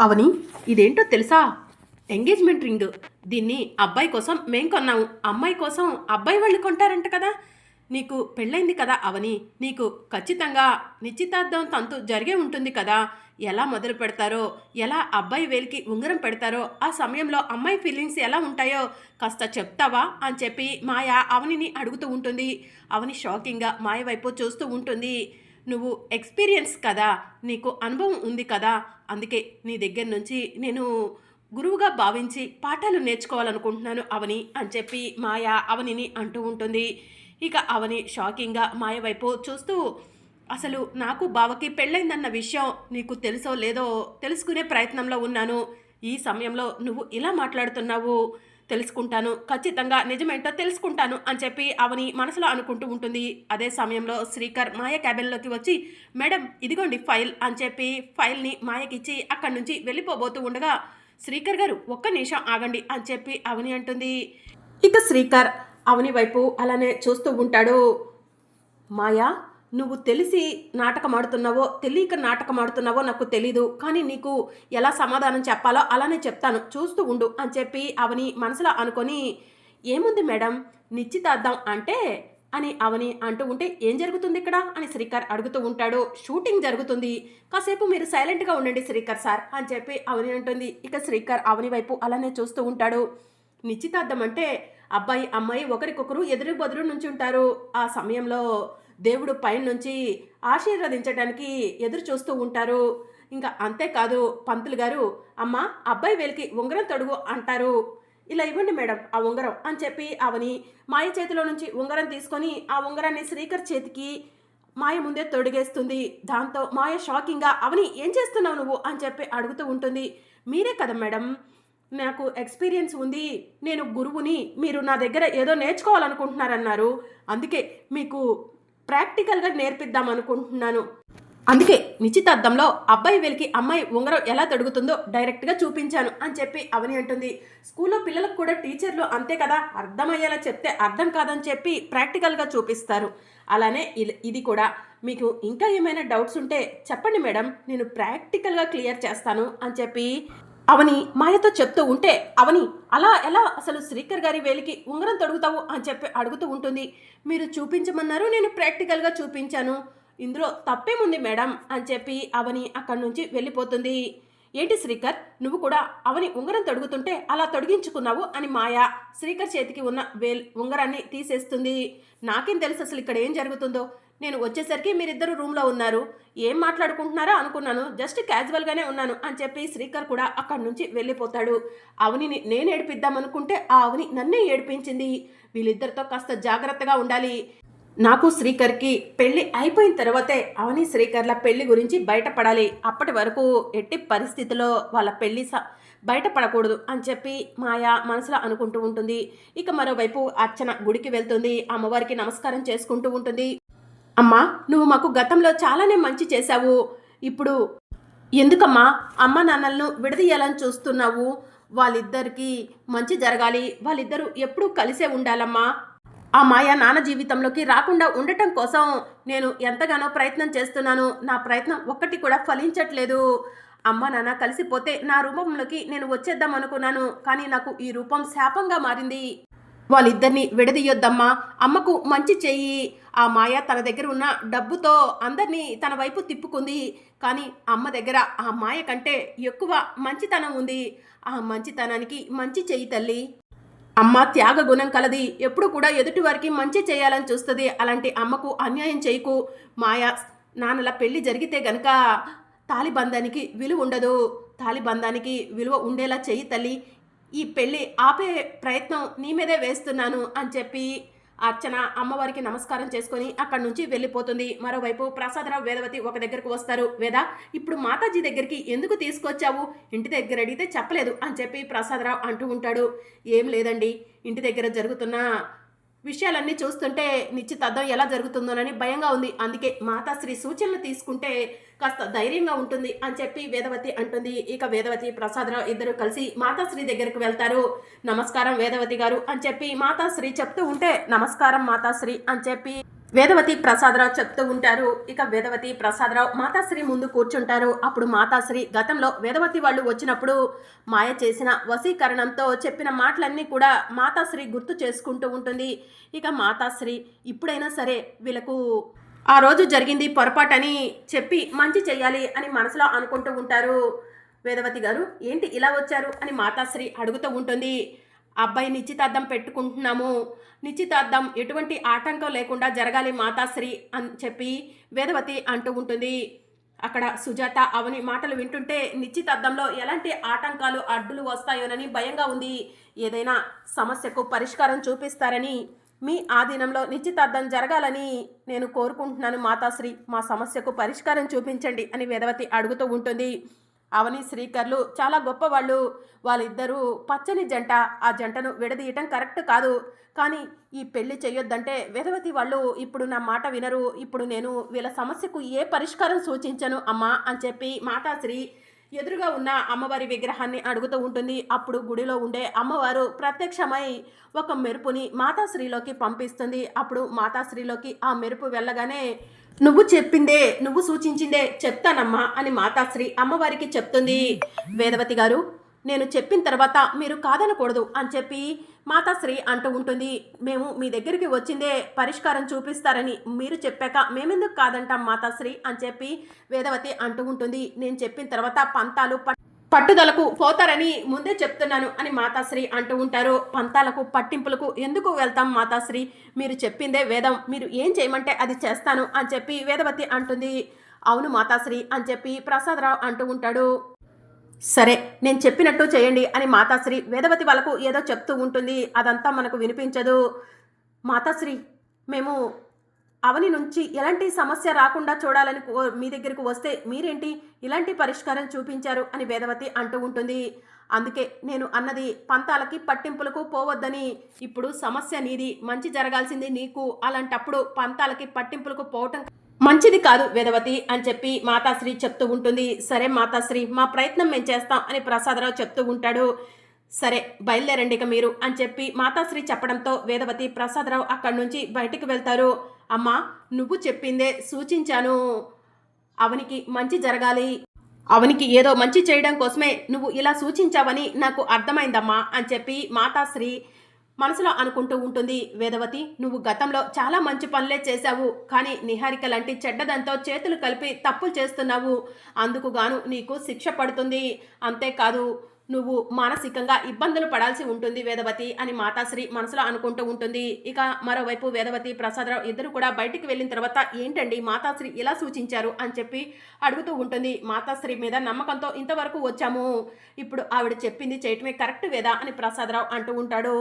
అవని ఇదేంటో తెలుసా? Engagement ring. దీన్ని అబ్బాయి కోసం మేం కొన్నాము అమ్మాయి కోసం అబ్బాయి వాళ్ళు కొంటారంట కదా? నీకు పెళ్ళైంది కదా అవని? నీకు ఖచ్చితంగా నిశ్చితార్థం తంతు జరిగే ఉంటుంది కదా? ఎలా మొదలు పెడతారో ఎలా అబ్బాయి వేలికి ఉంగరం పెడతారో ఆ సమయంలో అమ్మాయి ఫీలింగ్స్ ఎలా ఉంటాయో కాస్త చెప్తావా అని చెప్పి మాయ అవనిని అడుగుతూ ఉంటుంది. అవని షాకింగ్గా మాయ వైపు చూస్తూ ఉంటుంది. నువ్వు ఎక్స్పీరియన్స్ కదా నీకు అనుభవం ఉంది కదా అందుకే నీ దగ్గర నుంచి నేను గురువుగా భావించి పాఠాలు నేర్చుకోవాలనుకుంటున్నాను అవని అని చెప్పి మాయ అవనిని అంటూ ఉంటుంది. ఇక అవని షాకింగ్గా మాయ వైపు చూస్తూ అసలు నాకు బావకి పెళ్ళైందన్న విషయం నీకు తెలుసో లేదో తెలుసుకునే ప్రయత్నంలో ఉన్నాను. ఈ సమయంలో నువ్వు ఇలా మాట్లాడుతున్నావు. తెలుసుకుంటాను. ఖచ్చితంగా నిజమేంటో తెలుసుకుంటాను అని చెప్పి అవని మనసులో అనుకుంటూ ఉంటుంది. అదే సమయంలో శ్రీకర్ మాయ క్యాబిన్లోకి వచ్చి మేడం ఇదిగోండి ఫైల్ అని చెప్పి ఫైల్ని మాయకిచ్చి అక్కడి నుంచి వెళ్ళిపోబోతూ ఉండగా శ్రీకర్ గారు ఒక్క నిమిషం ఆగండి అని చెప్పి అవని అంటుంది. ఇక శ్రీకర్ అవని వైపు అలానే చూస్తూ ఉంటాడు. మాయా నువ్వు తెలిసి నాటకం ఆడుతున్నావో తెలియక నాటకం ఆడుతున్నావో నాకు తెలీదు. కానీ నీకు ఎలా సమాధానం చెప్పాలో అలానే చెప్తాను. చూస్తూ ఉండు అని చెప్పి అవని మనసులో అనుకొని ఏముంది మేడం? నిశ్చితార్థం అంటే? అని అవని అంటూ ఉంటే ఏం జరుగుతుంది ఇక్కడ? అని శ్రీకర్ అడుగుతూ ఉంటాడు. షూటింగ్ జరుగుతుంది. కాసేపు మీరు సైలెంట్గా ఉండండి శ్రీకర్ సార్. అని చెప్పి అవని అంటుంది. ఇక శ్రీకర్ అవని వైపు అలానే చూస్తూ ఉంటాడు. నిశ్చితార్థం అంటే అబ్బాయి అమ్మాయి ఒకరికొకరు ఎదురు బదురు నుంచి ఉంటారు ఆ సమయంలో దేవుడు పైనుంచి ఆశీర్వదించడానికి ఎదురు చూస్తూ ఉంటారు. ఇంకా అంతేకాదు పంతులు గారు అమ్మ అబ్బాయి వేలికి ఉంగరం తొడుగు అంటారు. ఇలా ఇవ్వండి మేడం ఆ ఉంగరం అని చెప్పి అవని మాయ చేతిలో నుంచి ఉంగరం తీసుకొని ఆ ఉంగరాన్ని శ్రీకర్ చేతికి మాయ ముందే తొడిగేస్తుంది. దాంతో మాయ షాకింగ్గా అవని ఏం చేస్తున్నావు నువ్వు? అని చెప్పి అడుగుతూ ఉంటుంది. మీరే కదా మేడం నాకు ఎక్స్పీరియన్స్ ఉంది. నేను గురువుని మీరు నా దగ్గర ఏదో నేర్చుకోవాలనుకుంటున్నారన్నారు. అందుకే మీకు ప్రాక్టికల్గా నేర్పిద్దాం అనుకుంటున్నాను. అందుకే నిశ్చితార్థంలో అబ్బాయి వెలికి అమ్మాయి ఉంగరం ఎలా తొడుగుతుందో డైరెక్ట్గా చూపించాను అని చెప్పి అవని అంటుంది. స్కూల్లో పిల్లలకు కూడా టీచర్లు అంతే కదా అర్థమయ్యేలా చెప్తే అర్థం కాదని చెప్పి ప్రాక్టికల్గా చూపిస్తారు. అలానే ఇది కూడా. మీకు ఇంకా ఏమైనా డౌట్స్ ఉంటే చెప్పండి మేడం నేను ప్రాక్టికల్గా క్లియర్ చేస్తాను అని చెప్పి అవని మాయతో చెప్తూ ఉంటే అవని అలా ఎలా అసలు శ్రీకర్ గారి వేలికి ఉంగరం తొడుగుతావు? అని చెప్పి అడుగుతూ ఉంటుంది. మీరు చూపించమన్నారు నేను ప్రాక్టికల్గా చూపించాను. ఇందులో తప్పేముంది మేడం? అని చెప్పి అవని అక్కడి నుంచి వెళ్ళిపోతుంది. ఏంటి శ్రీకర్ నువ్వు కూడా అవని ఉంగరం తొడుగుతుంటే అలా తొడిగించుకున్నావు? అని మాయ శ్రీకర్ చేతికి ఉన్న వేల్ ఉంగరాన్ని తీసేస్తుంది. నాకేం తెలుసు అసలు ఇక్కడ ఏం జరుగుతుందో? నేను వచ్చేసరికి మీరిద్దరు రూమ్లో ఉన్నారు. ఏం మాట్లాడుకుంటున్నారో అనుకున్నాను. జస్ట్ క్యాజువల్గానే ఉన్నాను అని చెప్పి శ్రీకర్ కూడా అక్కడి నుంచి వెళ్ళిపోతాడు. అవనిని నేను ఏడిపిద్దాం అనుకుంటే ఆ అవని నన్నే ఏడిపించింది. వీళ్ళిద్దరితో కాస్త జాగ్రత్తగా ఉండాలి. నాకు శ్రీకర్కి పెళ్ళి అయిపోయిన తర్వాతే అవని శ్రీకర్ల పెళ్ళి గురించి బయటపడాలి. అప్పటి వరకు ఎట్టి పరిస్థితిలో వాళ్ళ పెళ్ళి స బయటపడకూడదు అని చెప్పి మాయా మనసులో అనుకుంటూ ఉంటుంది. ఇక మరోవైపు అర్చన గుడికి వెళ్తుంది. అమ్మవారికి నమస్కారం చేసుకుంటూ ఉంటుంది. అమ్మా నువ్వు మాకు గతంలో చాలానే మంచి చేశావు. ఇప్పుడు ఎందుకమ్మా అమ్మ నాన్నలను విడదీయాలని చూస్తున్నావు? వాళ్ళిద్దరికీ మంచి జరగాలి. వాళ్ళిద్దరూ ఎప్పుడూ కలిసే ఉండాలమ్మా. ఆ మాయ నాన్న జీవితంలోకి రాకుండా ఉండటం కోసం నేను ఎంతగానో ప్రయత్నం చేస్తున్నాను. నా ప్రయత్నం ఒక్కటి కూడా ఫలించట్లేదు. అమ్మ నాన్న కలిసిపోతే నా రూపంలోకి నేను వచ్చేద్దాం అనుకున్నాను. కానీ నాకు ఈ రూపం శాపంగా మారింది. వాళ్ళిద్దరిని విడదీయొద్దమ్మా. అమ్మకు మంచి చెయ్యి. ఆ మాయ తన దగ్గర ఉన్న డబ్బుతో అందరినీ తన వైపు తిప్పుకుంది. కానీ అమ్మ దగ్గర ఆ మాయ కంటే ఎక్కువ మంచితనం ఉంది. ఆ మంచితనానికి మంచి చెయ్యి తల్లి. అమ్మ త్యాగ గుణం కలది. ఎప్పుడు కూడా ఎదుటి వారికి మంచి చేయాలని చూస్తుంది. అలాంటి అమ్మకు అన్యాయం చేయకు. మాయా నాన్నల పెళ్ళి జరిగితే గనక తాలిబంధానికి విలువ ఉండదు. తాలిబంధానికి విలువ ఉండేలా చెయ్యి తల్లి. ఈ పెళ్ళి ఆపే ప్రయత్నం నీ మీదే వేస్తున్నాను అని చెప్పి అర్చన అమ్మవారికి నమస్కారం చేసుకొని అక్కడి నుంచి వెళ్ళిపోతుంది. మరోవైపు ప్రసాదరావు వేదవతి ఒక దగ్గరకు వస్తారు. వేద ఇప్పుడు మాతాజీ దగ్గరికి ఎందుకు తీసుకొచ్చావు? ఇంటి దగ్గర అడిగితే చెప్పలేదు అని చెప్పి ప్రసాదరావు అంటూ ఉంటాడు. ఏం లేదండి ఇంటి దగ్గర జరుగుతున్న విషయాలన్నీ చూస్తుంటే నిశ్చితార్థం ఎలా జరుగుతుందోనని భయంగా ఉంది. అందుకే మాతాశ్రీ సూచనలు తీసుకుంటే కాస్త ధైర్యంగా ఉంటుంది అని చెప్పి వేదవతి అంటుంది. ఇక వేదవతి ప్రసాదరావు ఇద్దరు కలిసి మాతాశ్రీ దగ్గరకు వెళ్తారు. నమస్కారం వేదవతి గారు అని చెప్పి మాతాశ్రీ చెప్తూ ఉంటే నమస్కారం మాతాశ్రీ అని చెప్పి వేదవతి ప్రసాదరావు చెప్తూ ఉంటారు. ఇక వేదవతి ప్రసాదరావు మాతాశ్రీ ముందు కూర్చుంటారు. అప్పుడు మాతాశ్రీ గతంలో వేదవతి వాళ్ళు వచ్చినప్పుడు మాయ చేసిన వశీకరణంతో చెప్పిన మాటలన్నీ కూడా మాతాశ్రీ గుర్తు చేసుకుంటూ ఉంటుంది. ఇక మాతాశ్రీ ఇప్పుడైనా సరే వీళ్ళకు ఆ రోజు జరిగింది పొరపాటని చెప్పి మంచి చేయాలి అని మనసులో అనుకుంటూ ఉంటారు. వేదవతి గారు ఏంటి ఇలా వచ్చారు? అని మాతాశ్రీ అడుగుతూ ఉంటుంది. అబ్బాయి నిశ్చితార్థం పెట్టుకుంటున్నాము. నిశ్చితార్థం ఎటువంటి ఆటంకం లేకుండా జరగాలి మాతాశ్రీ అని చెప్పి వేదవతి అంటూ ఉంటుంది. అక్కడ సుజాత అవని మాటలు వింటుంటే నిశ్చితార్థంలో ఎలాంటి ఆటంకాలు అడ్డులు వస్తాయోనని భయంగా ఉంది. ఏదైనా సమస్యకు పరిష్కారం చూపిస్తారని మీ ఆధీనంలో నిశ్చితార్థం జరగాలని నేను కోరుకుంటున్నాను మాతాశ్రీ. మా సమస్యకు పరిష్కారం చూపించండి అని వేదవతి అడుగుతూ ఉంటుంది. అవని శ్రీకర్లు చాలా గొప్పవాళ్ళు. వాళ్ళిద్దరూ పచ్చని జంట. ఆ జంటను విడదీయటం కరెక్ట్ కాదు. కానీ ఈ పెళ్ళి చేయొద్దంటే వేదవతి వాళ్ళు ఇప్పుడు నా మాట వినరు. ఇప్పుడు నేను వీళ్ళ సమస్యకు ఏ పరిష్కారం సూచించను అమ్మా అని చెప్పి మాతాశ్రీ ఎదురుగా ఉన్న అమ్మవారి విగ్రహాన్ని అడుగుతూ ఉంటుంది. అప్పుడు గుడిలో ఉండే అమ్మవారు ప్రత్యక్షమై ఒక మెరుపుని మాతాశ్రీలోకి పంపిస్తుంది. అప్పుడు మాతాశ్రీలోకి ఆ మెరుపు వెళ్ళగానే నువ్వు చెప్పిందే నువ్వు సూచించిందే చెప్తానమ్మా అని మాతాశ్రీ అమ్మవారికి చెప్తుంది. వేదవతి గారు నేను చెప్పిన తర్వాత మీరు కాదనకూడదు అని చెప్పి మాతాశ్రీ అంటూ ఉంటుంది. మేము మీ దగ్గరికి వచ్చిందే పరిష్కారం చూపిస్తారని మీరు చెప్పాక మేమెందుకు కాదంటాం మాతాశ్రీ అని చెప్పి వేదవతి అంటూ ఉంటుంది. నేను చెప్పిన తర్వాత పంతాలు పట్టుదలకు పోతారని ముందే చెప్తున్నాను అని మాతాశ్రీ అంటూ ఉంటారు. పంతాలకు పట్టింపులకు ఎందుకు వెళ్తాం మాతాశ్రీ? మీరు చెప్పిందే వేదం. మీరు ఏం చేయమంటే అది చేస్తాను అని చెప్పి వేదవతి అంటుంది. అవును మాతాశ్రీ అని చెప్పి ప్రసాదరావు అంటూ ఉంటాడు. సరే నేను చెప్పినట్టు చేయండి అని మాతాశ్రీ వేదవతి వాళ్ళకు ఏదో చెప్తూ ఉంటుంది. అదంతా మనకు వినిపించదు. మాతాశ్రీ మేము అవని నుంచి ఎలాంటి సమస్య రాకుండా చూడాలని కో- మీ దగ్గరకు వస్తే మీరేంటి ఇలాంటి పరిష్కారం చూపించారు అని వేదవతి అంటూ ఉంటుంది. అందుకే నేను అన్నది పంతాలకి పట్టింపులకు పోవద్దని ఇప్పుడు సమస్య నీది మంచి జరగాల్సింది నీకు. అలాంటప్పుడు పంతాలకి పట్టింపులకు పోవటం మంచిది కాదు వేదవతి అని చెప్పి మాతాశ్రీ చెప్తూ ఉంటుంది. సరే మాతాశ్రీ మా ప్రయత్నం మేము చేస్తాం అని ప్రసాదరావు చెప్తూ ఉంటాడు. సరే బయలుదేరండి ఇక మీరు అని చెప్పి మాతాశ్రీ చెప్పడంతో వేదవతి ప్రసాదరావు అక్కడి నుంచి బయటికి వెళ్తారు. అమ్మా నువ్వు చెప్పిందే సూచించాను. అవనికి మంచి జరగాలి. అవనికి ఏదో మంచి చేయడం కోసమే నువ్వు ఇలా సూచించావని నాకు అర్థమైందమ్మా అని చెప్పి మాతాశ్రీ మనసులో అనుకుంటూ ఉంటుంది వేదవతి నువ్వు గతంలో చాలా మంచి పనులే చేశావు కానీ నిహారిక లాంటి చెడ్డదంతో చేతులు కలిపి తప్పులు చేస్తున్నావు. అందుకు గాను నీకు శిక్ష పడుతుంది. అంతేకాదు నువ్వు మానసికంగా ఇబ్బందులు పడాల్సి ఉంటుంది వేదవతి అని మాతాశ్రీ మనసులో అనుకుంటూ ఉంటుంది. ఇక మరోవైపు వేదవతి ప్రసాదరావు ఇద్దరు కూడా బయటికి వెళ్ళిన తర్వాత ఏంటండి మాతాశ్రీ ఇలా సూచించారు? అని చెప్పి అడుగుతూ ఉంటుంది. మాతాశ్రీ మీద నమ్మకంతో ఇంతవరకు వచ్చాము. ఇప్పుడు ఆవిడ చెప్పింది చేయటమే కరెక్ట్ వేదా? అని ప్రసాదరావు అంటూ ఉంటాడు.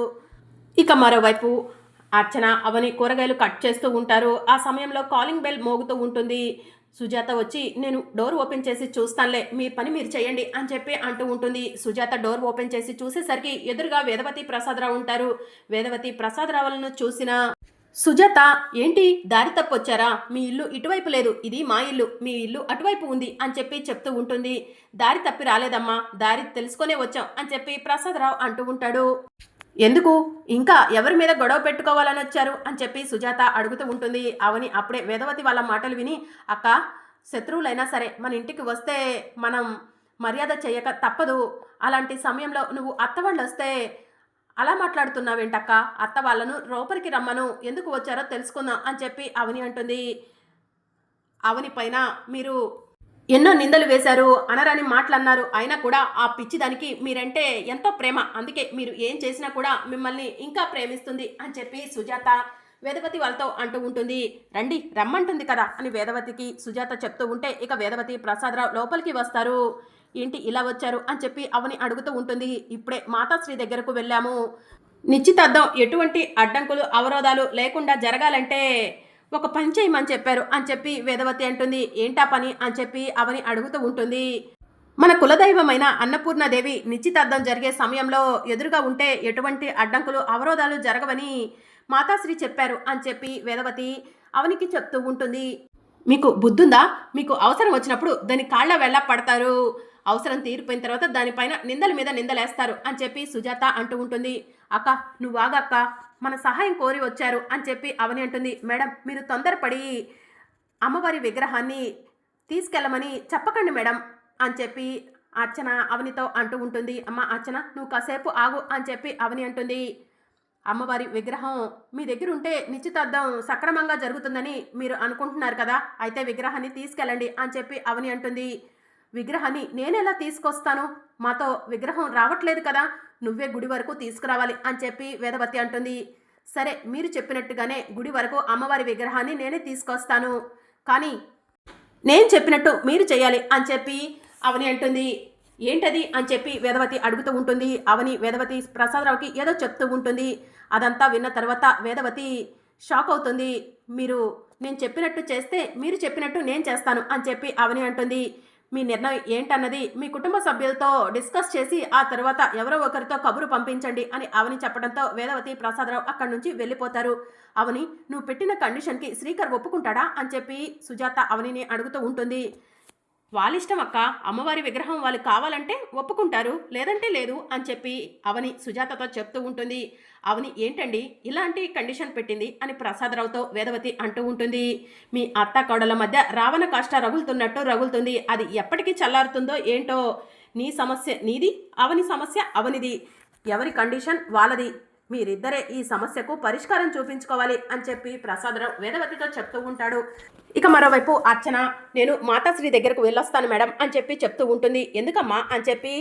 ఇక మరోవైపు అర్చన అవని కూరగాయలు కట్ చేస్తూ ఉంటారు. ఆ సమయంలో కాలింగ్ బెల్ మోగుతూ ఉంటుంది. సుజాత వచ్చి నేను డోర్ ఓపెన్ చేసి చూస్తానులే మీ పని మీరు చేయండి అని చెప్పి అంటూ ఉంటుంది. సుజాత డోర్ ఓపెన్ చేసి చూసేసరికి ఎదురుగా వేదవతి ప్రసాదరావు ఉంటారు. వేదవతి ప్రసాదరావులను చూసిన సుజాత ఏంటి దారి తప్పొచ్చారా? మీ ఇల్లు ఇటువైపు లేదు. ఇది మా ఇల్లు. మీ ఇల్లు అటువైపు ఉంది అని చెప్పి చెప్తూ ఉంటుంది. దారి తప్పి రాలేదమ్మా. దారి తెలుసుకునే వచ్చాం అని చెప్పి ప్రసాదరావు అంటూ ఉంటాడు. ఎందుకు? ఇంకా ఎవరి మీద గొడవ పెట్టుకోవాలని వచ్చారు? అని చెప్పి సుజాత అడుగుతూ ఉంటుంది. అవని అప్పుడే వేదవతి వాళ్ళ మాటలు విని అక్క శత్రువులైనా సరే మన ఇంటికి వస్తే మనం మర్యాద చేయక తప్పదు. అలాంటి సమయంలో నువ్వు అత్త వాళ్ళు వస్తే అలా మాట్లాడుతున్నావేంటక్క? అత్త వాళ్ళను లోపలికి రమ్మను. ఎందుకు వచ్చారో తెలుసుకుందాం అని చెప్పి అవని అంటుంది. అవని పైన మీరు ఎన్నో నిందలు వేశారు అనరాని మాటలు అన్నారు అయినా కూడా ఆ పిచ్చిదానికి మీరంటే ఎంతో ప్రేమ. అందుకే మీరు ఏం చేసినా కూడా మిమ్మల్ని ఇంకా ప్రేమిస్తుంది అని చెప్పి సుజాత వేదవతి వాళ్ళతో అంటూ ఉంటుంది. రండి రమ్మంటుంది కదా అని వేదవతికి సుజాత చెప్తూ ఉంటే ఇక వేదవతి ప్రసాదరావు లోపలికి వస్తారు. ఏంటి ఇలా వచ్చారు అని చెప్పి అవని అడుగుతూ ఉంటుంది. ఇప్పుడే మాతాశ్రీ దగ్గరకు వెళ్ళాము. నిశ్చితార్థం ఎటువంటి అడ్డంకులు అవరోధాలు లేకుండా జరగాలంటే ఒక పని చేయమని చెప్పారు అని చెప్పి వేదవతి అంటుంది. ఏంటా పని? అని చెప్పి అవని అడుగుతూ ఉంటుంది. మన కులదైవమైన అన్నపూర్ణదేవి నిశ్చితార్థం జరిగే సమయంలో ఎదురుగా ఉంటే ఎటువంటి అడ్డంకులు అవరోధాలు జరగవని మాతాశ్రీ చెప్పారు అని చెప్పి వేదవతి అవనికి చెప్తూ ఉంటుంది. మీకు బుద్ధుందా? మీకు అవసరం వచ్చినప్పుడు దాని కాళ్ళ వెళ్ళ పడతారు. అవసరం తీరిపోయిన తర్వాత దానిపైన నిందల మీద నిందలేస్తారు అని చెప్పి సుజాత అంటూ ఉంటుంది. అక్క నువ్వు ఆగక్క మన సహాయం కోరి వచ్చారు అని చెప్పి అవని అంటుంది. మేడం మీరు తొందరపడి అమ్మవారి విగ్రహాన్ని తీసుకెళ్ళమని చెప్పకండి మేడం అని చెప్పి అర్చన అవనితో అంటూ ఉంటుంది. అమ్మ అర్చన నువ్వు కాసేపు ఆగు అని చెప్పి అవని అంటుంది. అమ్మవారి విగ్రహం మీ దగ్గర ఉంటే నిశ్చితార్థం సక్రమంగా జరుగుతుందని మీరు అనుకుంటున్నారు కదా. అయితే విగ్రహాన్ని తీసుకెళ్ళండి అని చెప్పి అవని అంటుంది. విగ్రహాన్ని నేనెలా తీసుకొస్తాను? మాతో విగ్రహం రావట్లేదు కదా నువ్వే గుడి వరకు తీసుకురావాలి అని చెప్పి వేదవతి అంటుంది. సరే మీరు చెప్పినట్టుగానే గుడి వరకు అమ్మవారి విగ్రహాన్ని నేనే తీసుకొస్తాను. కానీ నేను చెప్పినట్టు మీరు చేయాలి అని చెప్పి అవని అంటుంది. ఏంటది అని చెప్పి వేదవతి అడుగుతూ ఉంటుంది. అవని వేదవతి ప్రసాదరావుకి ఏదో చెప్తూ ఉంటుంది. అదంతా విన్న తర్వాత వేదవతి షాక్ అవుతుంది. మీరు నేను చెప్పినట్టు చేస్తే మీరు చెప్పినట్టు నేను చేస్తాను అని చెప్పి అవని అంటుంది. మీ నిర్ణయం ఏంటన్నది మీ కుటుంబ సభ్యులతో డిస్కస్ చేసి ఆ తర్వాత ఎవరో ఒకరితో కబురు పంపించండి అని అవని చెప్పడంతో వేదవతి ప్రసాదరావు అక్కడి నుంచి వెళ్ళిపోతారు. అవని నువ్వు పెట్టిన కండిషన్కి శ్రీకర్ ఒప్పుకుంటాడా? అని చెప్పి సుజాత అవనిని అడుగుతూ ఉంటుంది. వాళ్ళిష్టం అక్క అమ్మవారి విగ్రహం వాళ్ళు కావాలంటే ఒప్పుకుంటారు లేదంటే లేదు అని చెప్పి అవని సుజాతతో చెప్తూ ఉంటుంది. అవని ఏంటండి ఇలాంటి కండిషన్ పెట్టింది అని ప్రసాదరావుతో వేదవతి అంటూ ఉంటుంది. మీ అత్త కోడల మధ్య రావణ కాష్ట రగులుతున్నట్టు రగులుతుంది. అది ఎప్పటికీ చల్లారుతుందో ఏంటో నీ సమస్య నీది అవని సమస్య అవనిది. ఎవరి కండిషన్ వాళ్ళది. మీరిద్దరే ఈ సమస్యకు పరిష్కారం చూపించుకోవాలి అని చెప్పి ప్రసాదరావు వేదవతితో చెప్తూ ఉంటాడు. ఇక మరోవైపు అర్చన నేను మాతాశ్రీ దగ్గరకు వెళ్ళొస్తాను మేడం అని చెప్పి చెప్తూ ఉంటుంది. ఎందుకమ్మా అని చెప్పి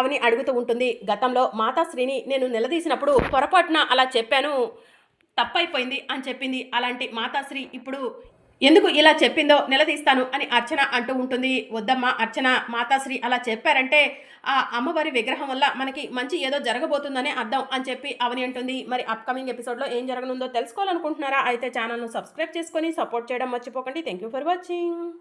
అవని అడుగుతూ ఉంటుంది. గతంలో మాతాశ్రీని నేను నిలదీసినప్పుడు పొరపాటున అలా చెప్పాను తప్పైపోయింది అని చెప్పింది. అలాంటి మాతాశ్రీ ఇప్పుడు ఎందుకు ఇలా చెప్పిందో నిలదీస్తాను అని అర్చన అంటూ ఉంటుంది. వద్దమ్మా అర్చన మాతాశ్రీ అలా చెప్పారంటే ఆ అమ్మవారి విగ్రహం వల్ల మనకి మంచి ఏదో జరగబోతుందనే అర్థం అని చెప్పి అవని అంటుంది. మరి అప్కమింగ్ ఎపిసోడ్లో ఏం జరగనుందో తెలుసుకోవాలనుకుంటున్నారా? అయితే ఛానల్ను సబ్స్క్రైబ్ చేసుకొని సపోర్ట్ చేయడం మర్చిపోకండి. Thank you for watching